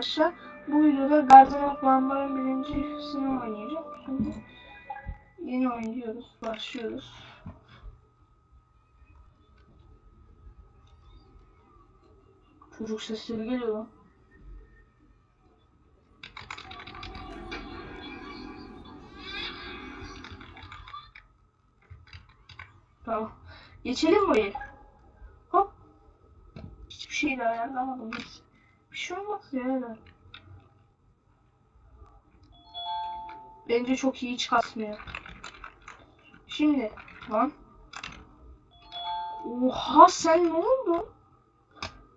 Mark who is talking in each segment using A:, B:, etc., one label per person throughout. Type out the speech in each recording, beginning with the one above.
A: arkadaşlar. Bu videoda Garden of Bambar'ın birincisini oynayacağım. Şimdi yeni oynuyoruz. Başlıyoruz. Çocuk sesleri geliyor lan. Tamam. Geçelim burayı. Hop. Hiçbir şey de ayarlamadım. Neyse. Şey olmaz ya. Bence çok iyi hiç kasmıyor. Şimdi lan. Oha sen ne oldu?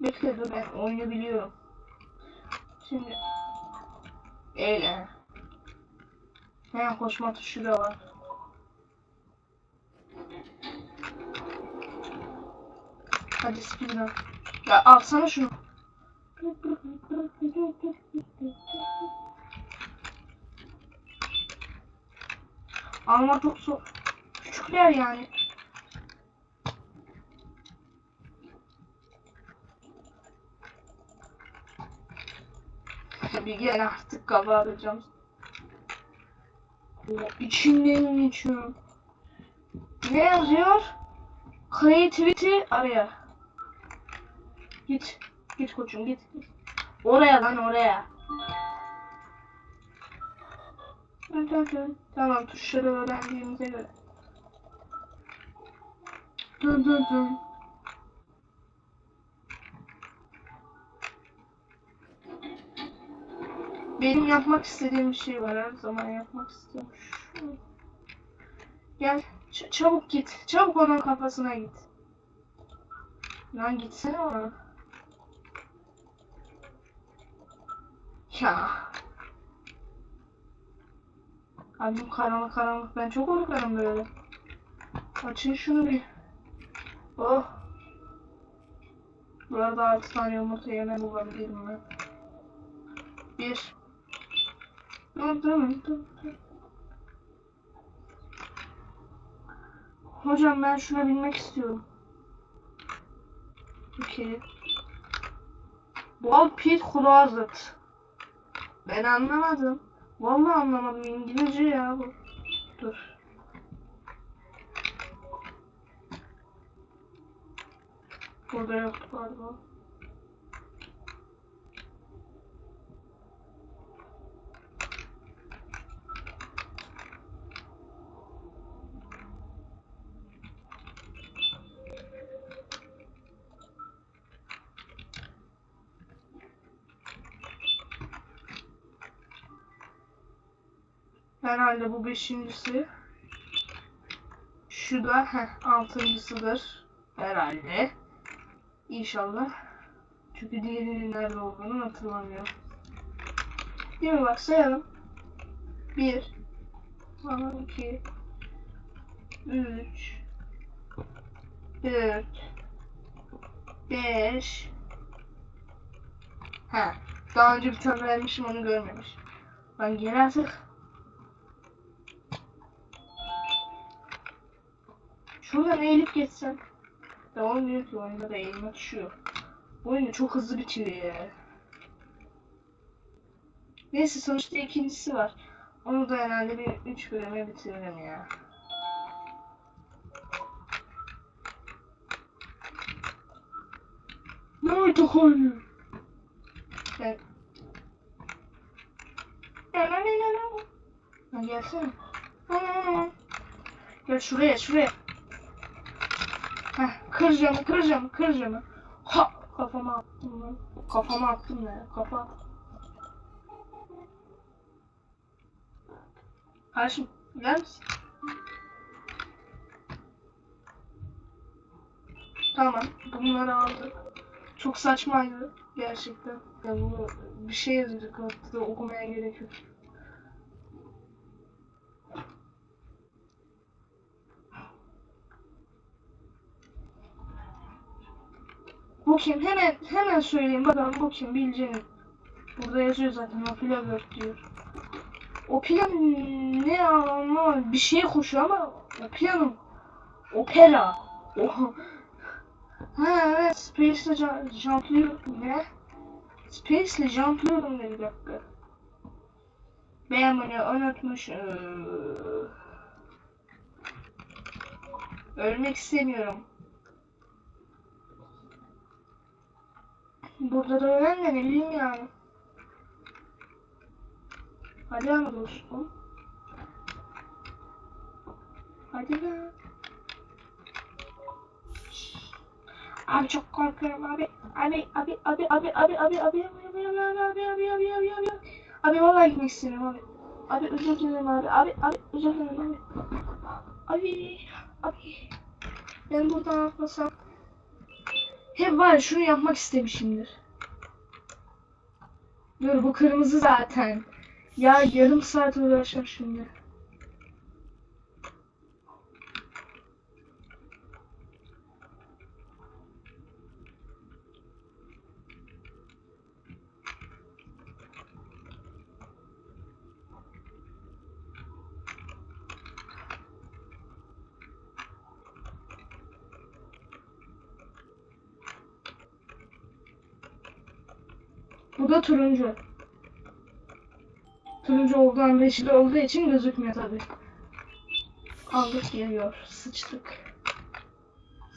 A: Bekle dur ben oyunu biliyorum. Şimdi Eyle. He koşma tuşu da var. Hadi speedrun. Ya alsana şunu. Alma çok zor. Küçükler yani. Bir gel artık kabaracağım. İçinden geçiyorum. Ne yazıyor? Creativity araya. Git. Git koçum git. Oraya lan oraya. Tamam tuşları öğrendiğimize göre. Dön dön dön. Benim yapmak istediğim bir şey var her zaman yapmak istiyorum. Gel ç- çabuk git. Çabuk onun kafasına git. Lan gitsene ona. Ya. Abim karanlık karanlık ben çok korkarım böyle. Açın şunu bir. Oh. Burada 6 tane yumurta yeme bulabilirim ben. Bir. Dur dur dur. dur. Hocam ben şuna binmek istiyorum. Okey. Wall Pit Closet. Ben anlamadım. Vallahi anlamadım. İngilizce ya bu. Dur. Burada yoktu galiba. Herhalde bu beşincisi. Şu da heh, altıncısıdır. Herhalde. İnşallah. Çünkü diğerinin nerede olduğunu hatırlamıyorum. Değil mi? Bak sayalım. 1 2 3 4 5 Ha, daha önce bir tane vermişim onu görmemiş. Ben gel artık. Şuradan eğilip geçsem. Ya olmuyor ki oyunda da eğilme düşüyor. Bu oyunu çok hızlı bitiyor ya. Neyse sonuçta ikincisi var. Onu da herhalde bir 3 bölüme bitiririm ya. Nerede koyuyor? Ben... Ya lan lan lan. Lan gelsene. Gel şuraya şuraya. Kır camı, kır camı, kır camı. Ha! Kafama attım lan. Kafama attım ya? Kafa. Karşım, gider misin? Tamam, bunları aldık. Çok saçmaydı gerçekten. Ya bu bir şey yazıyor altta da okumaya gerek yok. Bu kim? Hemen hemen söyleyeyim bakalım bu kim bileceğim. Burada yazıyor zaten o Pilabird diyor. O plan ne anlamadım. Bir şey koşuyor ama o planım. Opera. Oha. Ha evet Space'le jumplıyorum ne? Space'le jumplıyorum bir dakika. Beğenmeyi unutmuş. Ee. Ölmek istemiyorum. Burada da ölen de ne bileyim yani. Hadi ama dostum. Hadi lan. Abi çok korkuyorum abi. Abi abi abi abi abi abi abi abi abi abi abi abi abi abi abi Abi vallahi gitmek istemiyorum abi. Abi özür dilerim abi. Abi abi özür dilerim abi. Abi abi. Ben buradan atmasam. Hep var şunu yapmak istemişimdir. Dur bu kırmızı zaten. Ya yarım saat uğraşacağım şimdi. Bu da turuncu. Turuncu olduğundan yeşil olduğu için gözükmüyor tabi. Aldık geliyor. Sıçtık.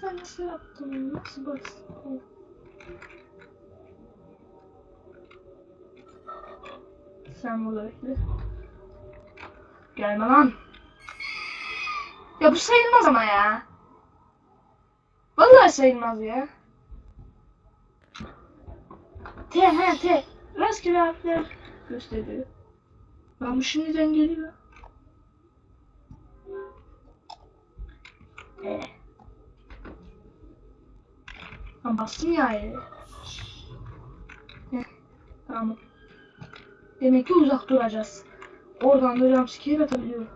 A: Sen nasıl yaptın? Nasıl bastın? Sen burada bekle. Gelme lan. Ya bu sayılmaz ama ya. Vallahi sayılmaz ya. T he T. Rastgele harfler gösteriyor. Ben bu şimdiden geliyor. E. Ben bastım ya e. Heh, tamam. Demek ki uzak duracağız. Oradan da jumpscare atabiliyorum.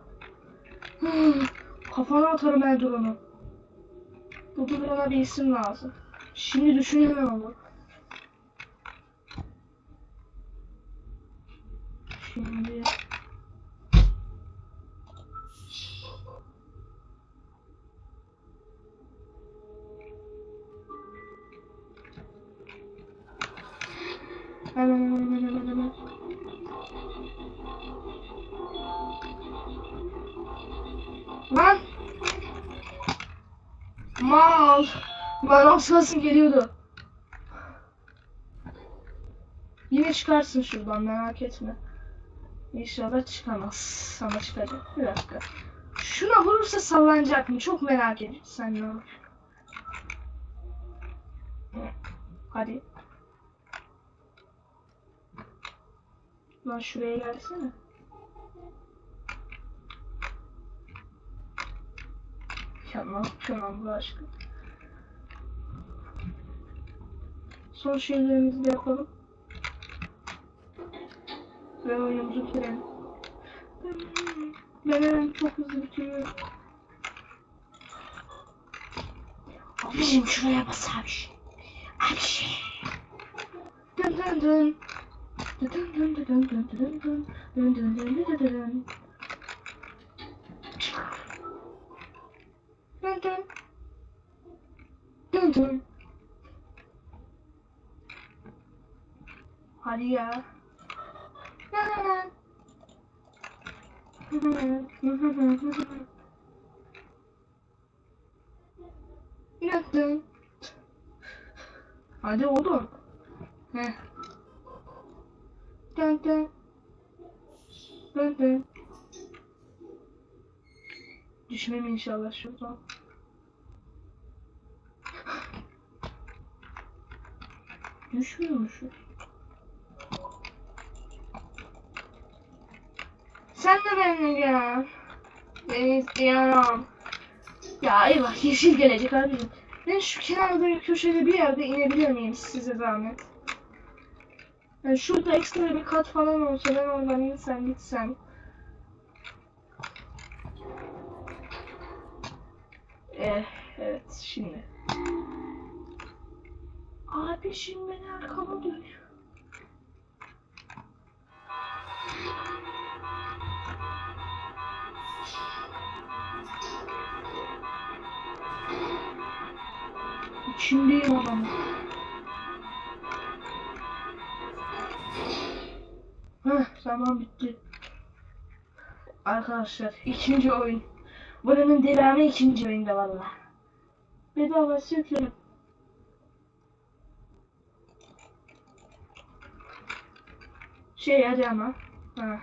A: Hmm, Kafana atarım ben drone'u. Bu drone'a bir isim lazım. Şimdi düşünüyorum ama. Şimdi... Hemen hemen hemen hemen hemen. Lan! Mal! Lan az kalsın geliyordu. Yine çıkarsın şuradan merak etme. İnşallah çıkamaz. Sana çıkacak. Bir dakika. Şuna vurursa sallanacak mı? Çok merak ediyorum. Sen ne olur. Hadi. Lan şuraya gelsene. Ya ne yapıyorsun Allah aşkına? Son şeylerimizi de yapalım. Ve oyunumuzu bitirelim. Ben çok hızlı bitiriyorum. Abiciğim şuraya bas abi. Abiciğim. Dın dın dın. Dın dın dın dın dın dın dın. Dın dın dın dın dın dın. Dın dın. Dın dın. Hadi ya. Yattım. Hadi oğlum. Heh. Dön dön. Dön dön. Düşmem inşallah şuradan. Düşmüyormuşum. Sen de benimle gel. Beni istiyorum. Ya eyvah yeşil gelecek abicim. Ben şu kenarda bir köşede bir yerde inebilir miyim size zahmet? Yani şurada ekstra bir kat falan olsa ben oradan insem gitsem. Eh, evet şimdi. Abi şimdi beni arkama dönüyor. İçindeyim adamın. Tamam bitti. Arkadaşlar ikinci oyun. Bunun devamı ikinci oyunda valla. Bedava yüklerim. Şey hadi ama. Ha.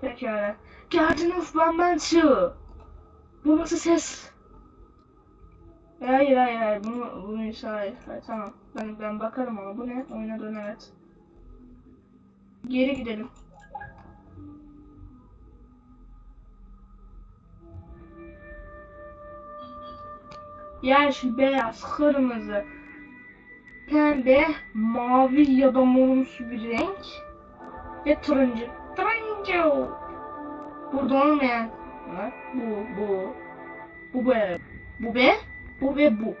A: Pekala. Garden of Bambantu. Bu nasıl ses? Hayır hayır hayır bunu bunu hayır, hayır tamam ben ben bakarım ama bu ne oyuna dön evet geri gidelim Yeşil, beyaz, kırmızı, pembe, mavi ya da morumsu bir renk ve turuncu. Turuncu. Burada olmayan var. Bu, bu, bu be, bu be, bu ve bu.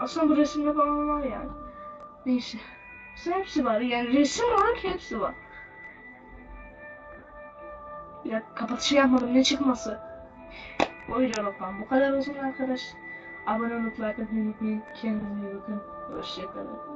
A: Aslında bu resimde falan var yani. Neyse. Aslında hepsi var. Yani resim olarak hepsi var. Bir dakika kapatışı yapmadım. Ne çıkması? O video bakalım. Bu kadar olsun arkadaş. Abone olup like atmayı unutmayın. Kendinize iyi bakın. Hoşçakalın.